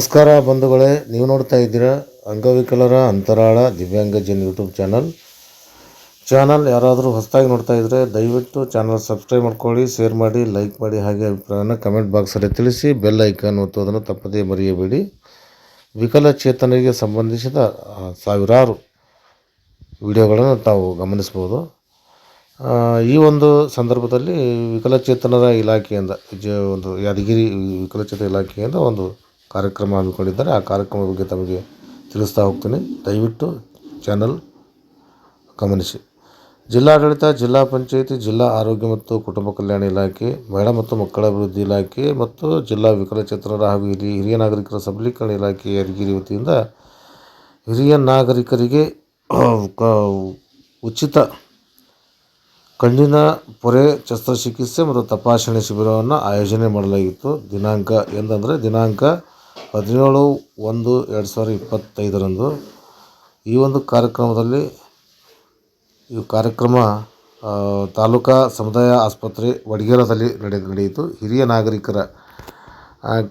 ನಮಸ್ಕಾರ ಬಂಧುಗಳೇ, ನೀವು ನೋಡ್ತಾ ಇದ್ದೀರಾ ಅಂಗವಿಕಲರ ಅಂತರಾಳ ದಿವ್ಯಾಂಗಜನ್ ಯೂಟ್ಯೂಬ್ ಚಾನಲ್. ಚಾನಲ್ ಯಾರಾದರೂ ಹೊಸದಾಗಿ ನೋಡ್ತಾ ಇದ್ದರೆ ದಯವಿಟ್ಟು ಚಾನಲ್ ಸಬ್ಸ್ಕ್ರೈಬ್ ಮಾಡ್ಕೊಳ್ಳಿ, ಶೇರ್ ಮಾಡಿ, ಲೈಕ್ ಮಾಡಿ ಹಾಗೆ ಅಭಿಪ್ರಾಯನ ಕಮೆಂಟ್ ಬಾಕ್ಸಲ್ಲಿ ತಿಳಿಸಿ, ಬೆಲ್ ಐಕಾನ್ ಒತ್ತೋದನ್ನು ತಪ್ಪದೇ ಮರೆಯಬೇಡಿ. ವಿಕಲಚೇತನರಿಗೆ ಸಂಬಂಧಿಸಿದ ಸಾವಿರಾರು ವಿಡಿಯೋಗಳನ್ನು ತಾವು ಗಮನಿಸ್ಬೋದು ಈ ಒಂದು ಸಂದರ್ಭದಲ್ಲಿ ವಿಕಲಚೇತನರ ಇಲಾಖೆಯಿಂದ, ಜ, ಒಂದು ಯಾದಗಿರಿ ವಿಕಲಚೇತನ ಇಲಾಖೆಯಿಂದ ಒಂದು ಕಾರ್ಯಕ್ರಮ ಹಮ್ಮಿಕೊಂಡಿದ್ದಾರೆ. ಆ ಕಾರ್ಯಕ್ರಮದ ಬಗ್ಗೆ ತಮಗೆ ತಿಳಿಸ್ತಾ ಹೋಗ್ತೀನಿ. ದಯವಿಟ್ಟು ಚಾನಲ್ ಗಮನಿಸಿ. ಜಿಲ್ಲಾಡಳಿತ, ಜಿಲ್ಲಾ ಪಂಚಾಯಿತಿ, ಜಿಲ್ಲಾ ಆರೋಗ್ಯ ಮತ್ತು ಕುಟುಂಬ ಕಲ್ಯಾಣ ಇಲಾಖೆ, ಮಹಿಳಾ ಮತ್ತು ಮಕ್ಕಳ ಅಭಿವೃದ್ಧಿ ಇಲಾಖೆ ಮತ್ತು ಜಿಲ್ಲಾ ವಿಕಲಚೇತನರ ಹಾಗೂ ಇಲ್ಲಿ ಹಿರಿಯ ನಾಗರಿಕರ ಸಬಲೀಕರಣ ಇಲಾಖೆ ಯಾದಗಿರಿ ವತಿಯಿಂದ ಹಿರಿಯ ನಾಗರಿಕರಿಗೆ ಉಚಿತ ಕಣ್ಣಿನ ಪೊರೆ ಶಸ್ತ್ರಚಿಕಿತ್ಸೆ ಮತ್ತು ತಪಾಸಣೆ ಶಿಬಿರವನ್ನು ಆಯೋಜನೆ ಮಾಡಲಾಗಿತ್ತು. ದಿನಾಂಕ ಎಂದಂದರೆ ದಿನಾಂಕ ಹದಿನೇಳು ಒಂದು ಎರಡು ಸಾವಿರ ಇಪ್ಪತ್ತೈದರಂದು ಈ ಒಂದು ಕಾರ್ಯಕ್ರಮದಲ್ಲಿ ಈ ಕಾರ್ಯಕ್ರಮ ತಾಲೂಕಾ ಸಮುದಾಯ ಆಸ್ಪತ್ರೆ ವಡಗೇರದಲ್ಲಿ ನಡೆ, ನಡೆಯಿತು. ಹಿರಿಯ ನಾಗರಿಕರ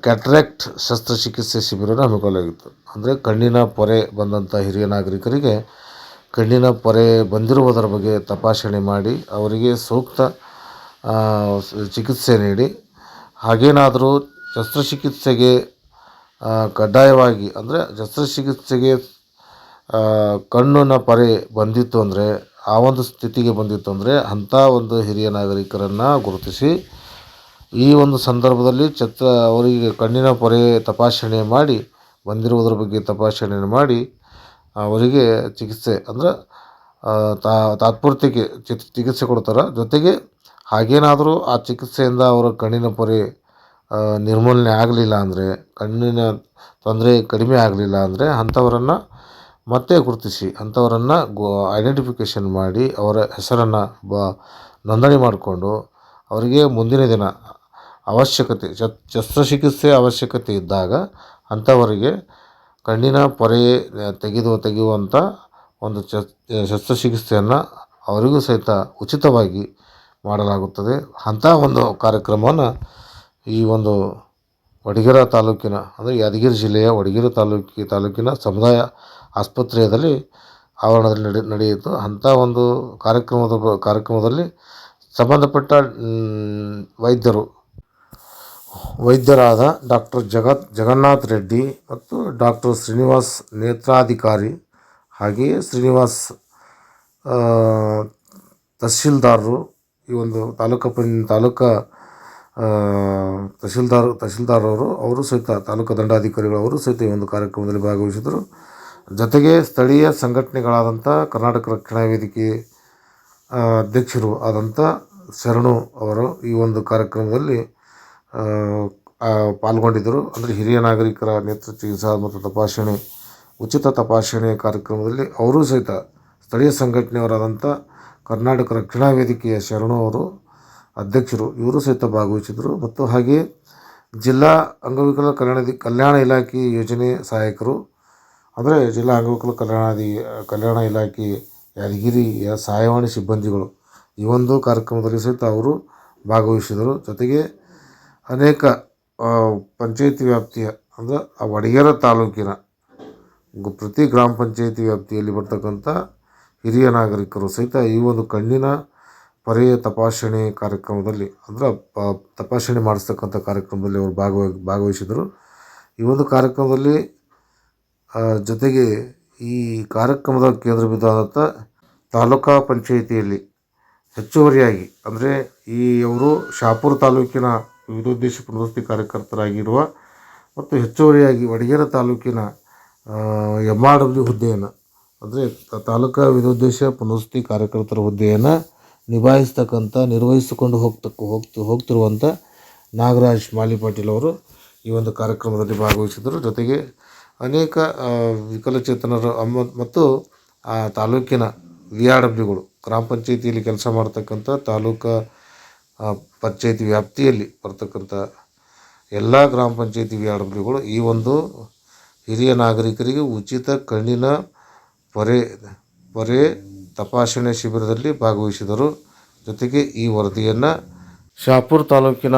ಕ್ಯಾಟ್ರಾಕ್ಟ್ ಶಸ್ತ್ರಚಿಕಿತ್ಸೆ ಶಿಬಿರವನ್ನು ಹಮ್ಮಿಕೊಳ್ಳಲಾಗಿತ್ತು. ಅಂದರೆ ಕಣ್ಣಿನ ಪೊರೆ ಬಂದಂಥ ಹಿರಿಯ ನಾಗರಿಕರಿಗೆ ಕಣ್ಣಿನ ಪೊರೆ ಬಂದಿರುವುದರ ಬಗ್ಗೆ ತಪಾಸಣೆ ಮಾಡಿ, ಅವರಿಗೆ ಸೂಕ್ತ ಚಿಕಿತ್ಸೆ ನೀಡಿ, ಹಾಗೇನಾದರೂ ಶಸ್ತ್ರಚಿಕಿತ್ಸೆಗೆ ಕಡ್ಡಾಯವಾಗಿ ಅಂದರೆ ಶಸ್ತ್ರಚಿಕಿತ್ಸೆಗೆ ಕಣ್ಣಿನ ಪೊರೆ ಬಂದಿತ್ತು ಅಂದರೆ, ಆ ಒಂದು ಸ್ಥಿತಿಗೆ ಬಂದಿತ್ತು ಅಂದರೆ ಅಂಥ ಒಂದು ಹಿರಿಯ ನಾಗರಿಕರನ್ನು ಗುರುತಿಸಿ, ಈ ಒಂದು ಸಂದರ್ಭದಲ್ಲಿ ಚತ್ರ ಅವರಿಗೆ ಕಣ್ಣಿನ ಪೊರೆ ತಪಾಸಣೆ ಮಾಡಿ, ಬಂದಿರುವುದರ ಬಗ್ಗೆ ತಪಾಸಣೆ ಮಾಡಿ, ಅವರಿಗೆ ಚಿಕಿತ್ಸೆ ಅಂದ್ರೆ ತಾತ್ಪೂರ್ತಿಗೆ ಚಿಕಿತ್ಸೆ ಕೊಡ್ತಾರೆ. ಜೊತೆಗೆ ಹಾಗೇನಾದರೂ ಆ ಚಿಕಿತ್ಸೆಯಿಂದ ಅವರ ಕಣ್ಣಿನ ಪೊರೆ ನಿರ್ಮೂಲನೆ ಆಗಲಿಲ್ಲ ಅಂದರೆ, ಕಣ್ಣಿನ ತೊಂದರೆ ಕಡಿಮೆ ಆಗಲಿಲ್ಲ ಅಂದರೆ ಅಂಥವರನ್ನು ಮತ್ತೆ ಗುರುತಿಸಿ, ಅಂಥವರನ್ನು ಗು ಐಡೆಂಟಿಫಿಕೇಷನ್ ಮಾಡಿ ಅವರ ಹೆಸರನ್ನು ಬ, ನೋಂದಣಿ ಮಾಡಿಕೊಂಡು ಅವರಿಗೆ ಮುಂದಿನ ದಿನ ಅವಶ್ಯಕತೆ ಶಸ್ತ್ರಚಿಕಿತ್ಸೆ ಅವಶ್ಯಕತೆ ಇದ್ದಾಗ ಅಂಥವರಿಗೆ ಕಣ್ಣಿನ ಪೊರೆ ತೆಗೆದು, ತೆಗೆಯುವಂಥ ಒಂದು ಶಸ್ತ್ರಚಿಕಿತ್ಸೆಯನ್ನು ಅವರಿಗೂ ಸಹಿತ ಉಚಿತವಾಗಿ ಮಾಡಲಾಗುತ್ತದೆ. ಅಂಥ ಒಂದು ಕಾರ್ಯಕ್ರಮವನ್ನು ಈ ಒಂದು ವಡಗಿರ ತಾಲೂಕಿನ, ಅಂದರೆ ಯಾದಗಿರಿ ಜಿಲ್ಲೆಯ ವಡಗಿರ ತಾಲೂಕಿ, ತಾಲೂಕಿನ ಸಮುದಾಯ ಆಸ್ಪತ್ರೆಯಲ್ಲಿ ಆವರಣದಲ್ಲಿ ನಡೆ, ನಡೆಯಿತು. ಅಂಥ ಒಂದು ಕಾರ್ಯಕ್ರಮದ ಕಾರ್ಯಕ್ರಮದಲ್ಲಿ ಸಂಬಂಧಪಟ್ಟ ವೈದ್ಯರು, ವೈದ್ಯರಾದ ಡಾಕ್ಟರ್ ಜಗತ್, ಜಗನ್ನಾಥ್ ರೆಡ್ಡಿ ಮತ್ತು ಡಾಕ್ಟರ್ ಶ್ರೀನಿವಾಸ್ ನೇತ್ರಾಧಿಕಾರಿ ಹಾಗೆಯೇ ಶ್ರೀನಿವಾಸ್ ತಹಶೀಲ್ದಾರರು ಈ ಒಂದು ತಾಲೂಕು ಪಂ ತಾಲೂಕಾ ಆ, ತಹಶೀಲ್ದಾರ್ ತಹಶೀಲ್ದಾರವರು ಅವರು ಸಹಿತ ತಾಲೂಕು ದಂಡಾಧಿಕಾರಿಗಳು ಅವರು ಸಹಿತ ಈ ಒಂದು ಕಾರ್ಯಕ್ರಮದಲ್ಲಿ ಭಾಗವಹಿಸಿದರು. ಜೊತೆಗೆ ಸ್ಥಳೀಯ ಸಂಘಟನೆಗಳಾದಂಥ ಕರ್ನಾಟಕ ರಕ್ಷಣಾ ವೇದಿಕೆ ಅಧ್ಯಕ್ಷರು ಆದಂಥ ಶರಣು ಅವರು ಈ ಒಂದು ಕಾರ್ಯಕ್ರಮದಲ್ಲಿ ಪಾಲ್ಗೊಂಡಿದ್ದರು. ಅಂದರೆ ಹಿರಿಯ ನಾಗರಿಕರ ನೇತ್ರ ಚಿಕಿತ್ಸಾ ಮತ್ತು ತಪಾಸಣೆ ಉಚಿತ ತಪಾಸಣೆ ಕಾರ್ಯಕ್ರಮದಲ್ಲಿ ಅವರೂ ಸಹಿತ ಸ್ಥಳೀಯ ಸಂಘಟನೆಯವರಾದಂಥ ಕರ್ನಾಟಕ ರಕ್ಷಣಾ ವೇದಿಕೆಯ ಶರಣು ಅವರು ಅಧ್ಯಕ್ಷರು, ಇವರು ಸಹಿತ ಭಾಗವಹಿಸಿದರು ಮತ್ತು ಹಾಗೆಯೇ ಜಿಲ್ಲಾ ಅಂಗವಿಕಲ ಕಲ್ಯಾಣ ಕಲ್ಯಾಣ ಇಲಾಖೆ ಯೋಜನೆ ಸಹಾಯಕರು, ಅಂದರೆ ಜಿಲ್ಲಾ ಅಂಗವಿಕಲ ಕಲ್ಯಾಣಾಧಿ, ಕಲ್ಯಾಣ ಇಲಾಖೆ ಯಾದಗಿರಿಯ ಸಹಾಯವಾಣಿ ಸಿಬ್ಬಂದಿಗಳು, ಈ ಒಂದು ಕಾರ್ಯಕ್ರಮದಲ್ಲಿ ಸಹಿತ ಅವರು ಭಾಗವಹಿಸಿದರು ಜೊತೆಗೆ ಅನೇಕ ಪಂಚಾಯಿತಿ ವ್ಯಾಪ್ತಿಯ, ಅಂದರೆ ಆ ವಡಗೇರ ತಾಲೂಕಿನ ಪ್ರತಿ ಗ್ರಾಮ ಪಂಚಾಯಿತಿ ವ್ಯಾಪ್ತಿಯಲ್ಲಿ ಬರ್ತಕ್ಕಂಥ ಹಿರಿಯ ನಾಗರಿಕರು ಸಹಿತ ಈ ಒಂದು ಕಣ್ಣಿನ ಪೊರೆಯ ತಪಾಸಣೆ ಕಾರ್ಯಕ್ರಮದಲ್ಲಿ ಅಂದ್ರೆ ಪ ತಪಾಸಣೆ ಮಾಡಿಸ್ತಕ್ಕಂಥ ಕಾರ್ಯಕ್ರಮದಲ್ಲಿ ಅವರು ಭಾಗವ, ಭಾಗವಹಿಸಿದರು. ಈ ಒಂದು ಕಾರ್ಯಕ್ರಮದಲ್ಲಿ ಜೊತೆಗೆ ಈ ಕಾರ್ಯಕ್ರಮದ ಕೇಂದ್ರ ಬಿಂದುವಾದಂಥ ತಾಲೂಕಾ ಪಂಚಾಯಿತಿಯಲ್ಲಿ ಹೆಚ್ಚುವರಿಯಾಗಿ ಅಂದರೆ ಈ ಅವರು ಶಾಪುರ ತಾಲೂಕಿನ ವಿವಿಧೋದ್ದೇಶ ಪುನರ್ವಸತಿ ಕಾರ್ಯಕರ್ತರಾಗಿರುವ ಮತ್ತು ಹೆಚ್ಚುವರಿಯಾಗಿ ವಡಗೇರ ತಾಲೂಕಿನ ಎಂ ಆರ್ ಡಬ್ಲ್ಯೂ ಹುದ್ದೆಯನ್ನು ಅಂದರೆ ತಾಲೂಕಾ ವಿವಿಧೋದ್ದೇಶ ಪುನರ್ವಸತಿ ಕಾರ್ಯಕರ್ತರ ಹುದ್ದೆಯನ್ನು ನಿಭಾಯಿಸ್ತಕ್ಕಂಥ, ನಿರ್ವಹಿಸಿಕೊಂಡು ಹೋಗ್ತಕ್ಕ, ಹೋಗ್ತು, ಹೋಗ್ತಿರುವಂಥ ನಾಗರಾಜ್ ಮಾಲಿಪಾಟೀಲ್ ಅವರು ಈ ಒಂದು ಕಾರ್ಯಕ್ರಮದಲ್ಲಿ ಭಾಗವಹಿಸಿದರು ಜೊತೆಗೆ ಅನೇಕ ವಿಕಲಚೇತನರು ಅಮ್ಮ ಮತ್ತು, ಆ, ತಾಲೂಕಿನ ವಿ ಆರ್ ಡಬ್ಲ್ಯೂಗಳು ಗ್ರಾಮ ಪಂಚಾಯಿತಿಯಲ್ಲಿ ಕೆಲಸ ಮಾಡ್ತಕ್ಕಂಥ ತಾಲೂಕು ಪಂಚಾಯಿತಿ ವ್ಯಾಪ್ತಿಯಲ್ಲಿ ಬರ್ತಕ್ಕಂಥ ಎಲ್ಲ ಗ್ರಾಮ ಪಂಚಾಯಿತಿ ವಿ ಆರ್ ಡಬ್ಲ್ಯೂಗಳು ಈ ಒಂದು ಹಿರಿಯ ನಾಗರಿಕರಿಗೆ ಉಚಿತ ಕಣ್ಣಿನ ಪೊರೆ ಪೊರೆ ತಪಾಸಣೆ ಶಿಬಿರದಲ್ಲಿ ಭಾಗವಹಿಸಿದರು. ಜೊತೆಗೆ ಈ ವರದಿಯನ್ನು ಶಾಪುರ್ ತಾಲೂಕಿನ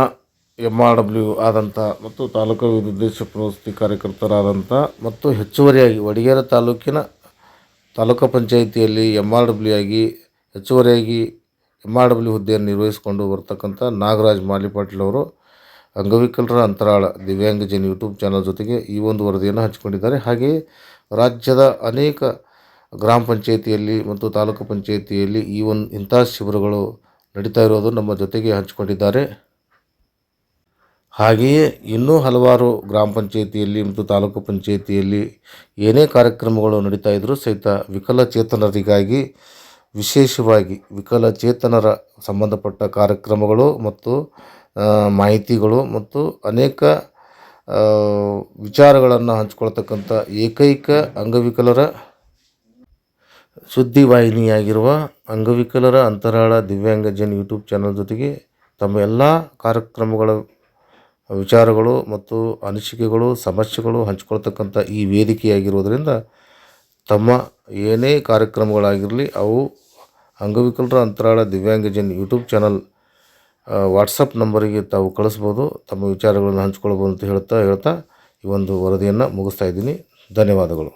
ಎಂ ಆರ್ ಡಬ್ಲ್ಯೂ ಆದಂಥ ಮತ್ತು ತಾಲೂಕು ವಿದೇಶ ಪ್ರವೃತ್ತಿ ಕಾರ್ಯಕರ್ತರಾದಂಥ ಮತ್ತು ಹೆಚ್ಚುವರಿಯಾಗಿ ವಡಗೇರ ತಾಲೂಕಿನ ತಾಲೂಕು ಪಂಚಾಯಿತಿಯಲ್ಲಿ ಎಂ ಆರ್ ಡಬ್ಲ್ಯೂ ಆಗಿ ಹೆಚ್ಚುವರಿಯಾಗಿ ಎಂ ಆರ್ ಡಬ್ಲ್ಯೂ ಹುದ್ದೆಯನ್ನು ನಿರ್ವಹಿಸಿಕೊಂಡು ಬರ್ತಕ್ಕಂಥ ನಾಗರಾಜ್ ಮಾಲಿಪಾಟೀಲ್ ಅವರು ಅಂಗವಿಕಲರ ಅಂತರಾಳ ದಿವ್ಯಾಂಗಜನ್ ಯೂಟ್ಯೂಬ್ ಚಾನಲ್ ಜೊತೆಗೆ ಈ ಒಂದು ವರದಿಯನ್ನು ಹಂಚಿಕೊಂಡಿದ್ದಾರೆ. ಹಾಗೆಯೇ ರಾಜ್ಯದ ಅನೇಕ ಗ್ರಾಮ ಪಂಚಾಯಿತಿಯಲ್ಲಿ ಮತ್ತು ತಾಲೂಕು ಪಂಚಾಯಿತಿಯಲ್ಲಿ ಈ ಒಂದು ಇಂಥ ಶಿಬಿರಗಳು ನಡೀತಾ ಇರೋದು ನಮ್ಮ ಜೊತೆಗೆ ಹಂಚಿಕೊಂಡಿದ್ದಾರೆ. ಹಾಗೆಯೇ ಇನ್ನೂ ಹಲವಾರು ಗ್ರಾಮ ಪಂಚಾಯಿತಿಯಲ್ಲಿ ಮತ್ತು ತಾಲೂಕು ಪಂಚಾಯಿತಿಯಲ್ಲಿ ಏನೇ ಕಾರ್ಯಕ್ರಮಗಳು ನಡೀತಾ ಇದ್ದರೂ ಸಹಿತ ವಿಕಲಚೇತನರಿಗಾಗಿ, ವಿಶೇಷವಾಗಿ ವಿಕಲಚೇತನರ ಸಂಬಂಧಪಟ್ಟ ಕಾರ್ಯಕ್ರಮಗಳು ಮತ್ತು ಮಾಹಿತಿಗಳು ಮತ್ತು ಅನೇಕ ವಿಚಾರಗಳನ್ನು ಹಂಚ್ಕೊಳ್ತಕ್ಕಂಥ ಏಕೈಕ ಅಂಗವಿಕಲರ ಸುದ್ದಿವಾಹಿನಿಯಾಗಿರುವ ಅಂಗವಿಕಲರ ಅಂತರಾಳ ದಿವ್ಯಾಂಗಜನ್ ಯೂಟ್ಯೂಬ್ ಚಾನಲ್ ಜೊತೆಗೆ ತಮ್ಮ ಎಲ್ಲ ಕಾರ್ಯಕ್ರಮಗಳ ವಿಚಾರಗಳು ಮತ್ತು ಅನಿಸಿಕೆಗಳು, ಸಮಸ್ಯೆಗಳು ಹಂಚ್ಕೊಳ್ತಕ್ಕಂಥ ಈ ವೇದಿಕೆಯಾಗಿರುವುದರಿಂದ ತಮ್ಮ ಏನೇ ಕಾರ್ಯಕ್ರಮಗಳಾಗಿರಲಿ, ಅವು ಅಂಗವಿಕಲರ ಅಂತರಾಳ ದಿವ್ಯಾಂಗಜನ್ ಯೂಟ್ಯೂಬ್ ಚಾನಲ್ ವಾಟ್ಸಪ್ ನಂಬರಿಗೆ ತಾವು ಕಳಿಸ್ಬೋದು, ತಮ್ಮ ವಿಚಾರಗಳನ್ನು ಹಂಚ್ಕೊಳ್ಬೋದು ಅಂತ ಹೇಳ್ತಾ ಹೇಳ್ತಾ ಈ ಒಂದು ವರದಿಯನ್ನು ಮುಗಿಸ್ತಾ ಇದ್ದೀನಿ. ಧನ್ಯವಾದಗಳು.